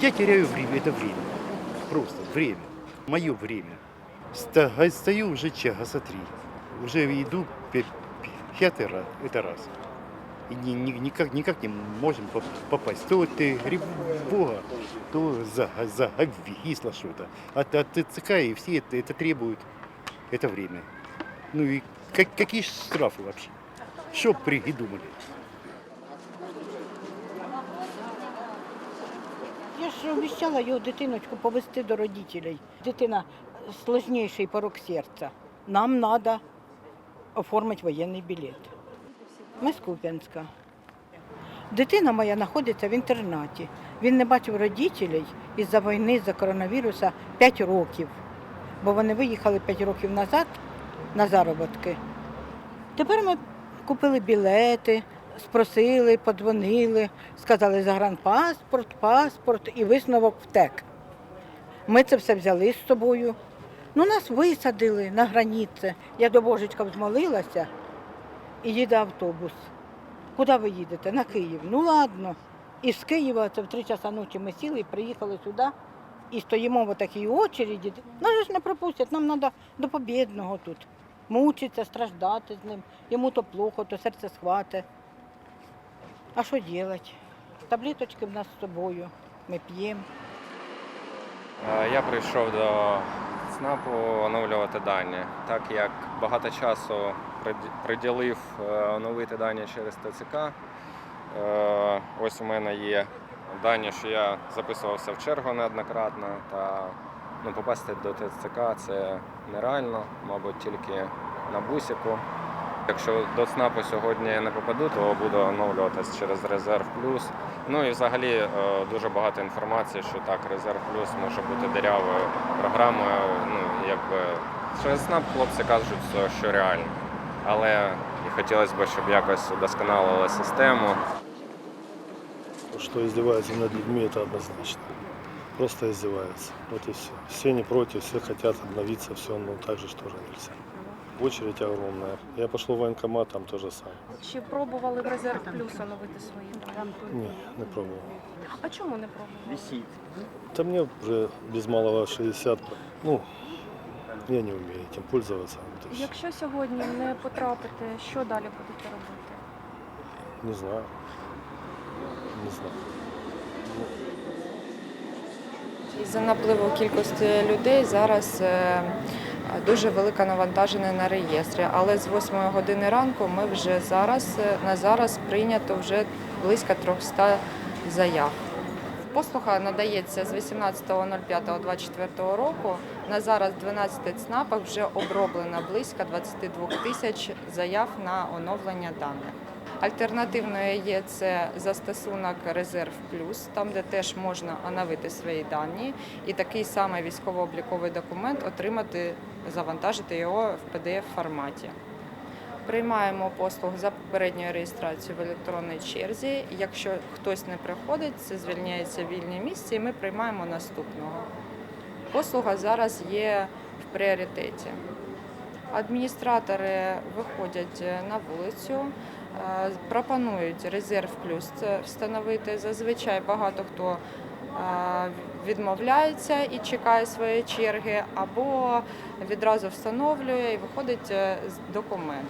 Я теряю время, это время. Просто время. Мое время. Ста- Стою уже часа три. Уже иду пя- пя- пятый раз. Это раз. И ни- ни- никак, никак не можем поп- попасть. То ты Бога, то за, за зависло что-то. От, от ТЦК и все это, это требуют это время. Ну и как, какие штрафы вообще? Что придумали? Я ж обіцяла його дитиночку повезти до родителей. Дитина сложніший порок серця. Нам треба оформити воєнний білет. Ми з Куп'янська. Дитина моя знаходиться в інтернаті. Він не бачив родителей із-за війни, з-за коронавіруса 5 років. Бо вони виїхали 5 років назад на заробітки. Тепер ми купили білети, спросили, подзвонили, сказали загранпаспорт, паспорт і висновок втек. Ми це все взяли з собою. Ну, нас висадили на границі. Я до Божечка взмолилася і їде автобус. Куди ви їдете? На Київ. Ну ладно. І з Києва це в три часа ночі ми сіли і приїхали сюди. І стоїмо в такій очереді. Нас ж не пропустять, нам треба до побідного тут. Мучиться, страждати з ним. Йому то плохо, то серце схвате. А що робити? Таблеточки в нас з собою. Ми п'ємо. Е, Я прийшов до ЦНАПу оновлювати дані, так як багато часу приділив е, оновити дані через ТЦК. Е, Ось у мене є дані, що я записувався в чергу неоднократно, та ну, попасти до ТЦК це нереально, мабуть, тільки на бусіку. Якщо до ЦНАПу сьогодні не попаду, то буду оновлюватись через Резерв Плюс. Ну і взагалі е, дуже багато інформації, що так, Резерв Плюс може бути дирявою програмою. Ну, якби через СНАП хлопці кажуть, що- що реально. Але і хотілося б, щоб якось удосконалили систему. Что издеваются над людьми, это однозначно. Просто издеваются. Вот и все. Все не против, все хотят обновиться, все, но так же ж тоже нельзя. Очередь огромная. Я пошел в военкомат, там то же самое. Чи пробували в резерв плюс оновити свої дані? Не, не пробовал. А чому не пробували? Да мне уже без малого 60, ну, я не умею этим пользоваться. Вот и. Якщо сьогодні не потрапите, що далі будете робити? Не знаю. Не знаю. Із-за напливу кількості людей зараз е, дуже велике навантаження на реєстрі, але з 8 години ранку ми вже зараз е, на зараз прийнято вже близько 300 заяв. Послуга надається з 18.05.24 року. На зараз 12 ЦНАПах вже оброблено близько 22 тисяч заяв на оновлення даних. Альтернативною є це застосунок Резерв Плюс, там де теж можна оновити свої дані, і такий самий військово-обліковий документ отримати, завантажити його в pdf форматі. Приймаємо послуг за попередньою реєстрацією в електронній черзі. Якщо хтось не приходить, це звільняється вільне місце, і ми приймаємо наступного. Послуга зараз є в пріоритеті. Адміністратори виходять на вулицю, пропонують резерв плюс це встановити. Зазвичай багато хто е, відмовляється і чекає своєї черги, або відразу встановлює і виходить документ. з документ.